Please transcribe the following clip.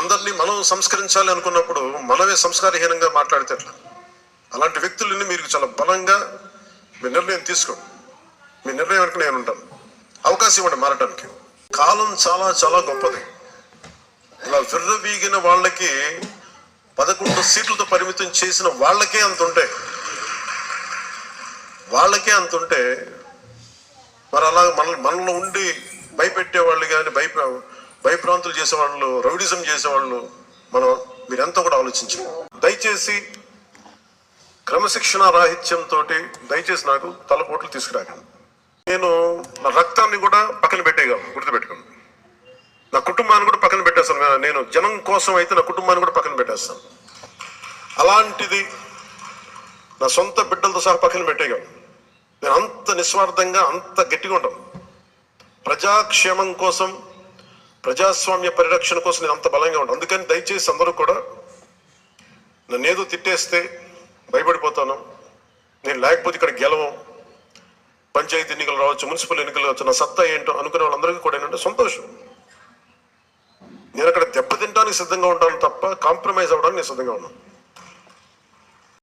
అందరినీ మనం సంస్కరించాలి అనుకున్నప్పుడు మనమే సంస్కారహీనంగా మాట్లాడితే ఎట్లా? అలాంటి వ్యక్తులని మీరు చాలా బలంగా మీ నిర్ణయం తీసుకోండి. మీ నిర్ణయం వెనక నేను ఉంటాను. అవకాశం ఇవ్వండి మారటానికి. కాలం చాలా చాలా గొప్పది. ఇలా విర్రవీగిన వాళ్ళకి పదకొండు సీట్లతో పరిమితం చేసిన వాళ్ళకే అంత ఉంటాయి వాళ్ళకే అంత ఉంటే మరి అలా మన మనలో ఉండి చేసేవాళ్ళు రౌడిజం చేసేవాళ్ళు మనం మీరంతా కూడా ఆలోచించాలి దయచేసి క్రమశిక్షణ రాహిత్యంతో దయచేసి నాకు తలపోట్లు తీసుకురాకండి. నేను నా రక్తాన్ని కూడా పక్కన పెట్టేయగలను గుర్తుపెట్టుకోండి. నా కుటుంబాన్ని కూడా పక్కన పెట్టేస్తాను. నేను జనం కోసం అయితే నా కుటుంబాన్ని కూడా పక్కన పెట్టేస్తాను. అలాంటిది నా సొంత బిడ్డలతో సహా పక్కన పెట్టేయగలను నేను అంత నిస్వార్థంగా అంత గట్టిగా ఉంటాను. ప్రజాక్షేమం కోసం ప్రజాస్వామ్య పరిరక్షణ కోసం నేను అంత బలంగా ఉంటాను అందుకని దయచేసి అందరూ కూడా నన్ను ఏదో తిట్టేస్తే భయపడిపోతాను. నేను లేకపోతే ఇక్కడ గెలవం. పంచాయతీ ఎన్నికలు రావచ్చు మున్సిపల్ ఎన్నికలు రావచ్చు నా సత్తా ఏంటో అనుకునే వాళ్ళందరికీ కూడా ఏంటంటే సంతోషం. నేను అక్కడ దెబ్బతింటానికి సిద్ధంగా ఉంటాను తప్ప కాంప్రమైజ్ అవ్వడానికి నేను సిద్ధంగా ఉన్నాను